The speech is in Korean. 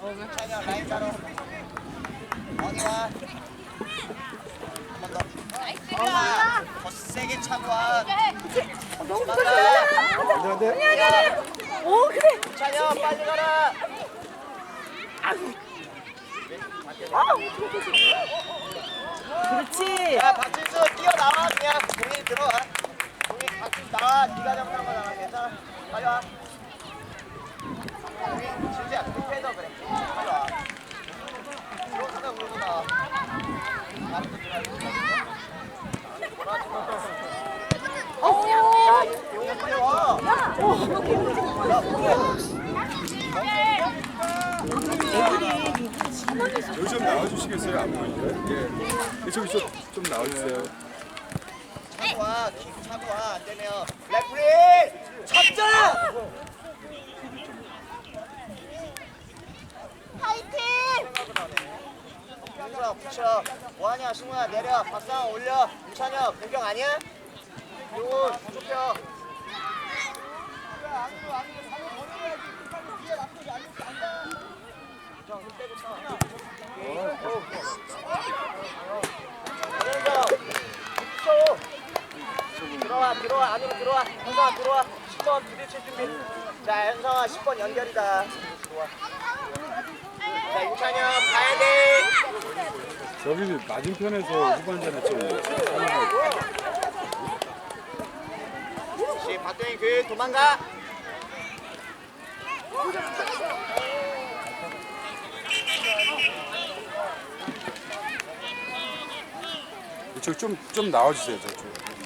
어디가 한번 더. 아, 더 세게 차고 와. 너무 안돼 안 돼. 오 그래. 찬이야 빨리 가라. 그렇지. 야 박진수 뛰어나와 그냥 공이 들어와. 공이 박진수 나와. 네가 잡는 거 나와. 괜찮아. 빨리 와. 공이 진짜 급해서 그래. 빨리 와. 들어오다 그러고 나와. 좀 나와주시겠어요? 안 보이는데. 예. 저기 좀, 좀 나와주세요. 차고 와, 킥 차고 와, 안레프리 잡자. 파이팅. 승우야 붙여. 뭐하냐, 승우야 내려. 박상 올려. 윤찬혁 공격 아니야? 용훈 좁혀. 형, 힘 빼고 차. 그래서 6초. 들어와 들어와 안으로 들어와 현성아 들어와 10번 부딪힐 준비 자 현성아 10번 연결이다 들어와 자 윤찬영 가야 돼 저기 맞은편에서 후반전에 좀 시 박동희 그 도망가 저기 좀, 좀 나와주세요. 저쪽.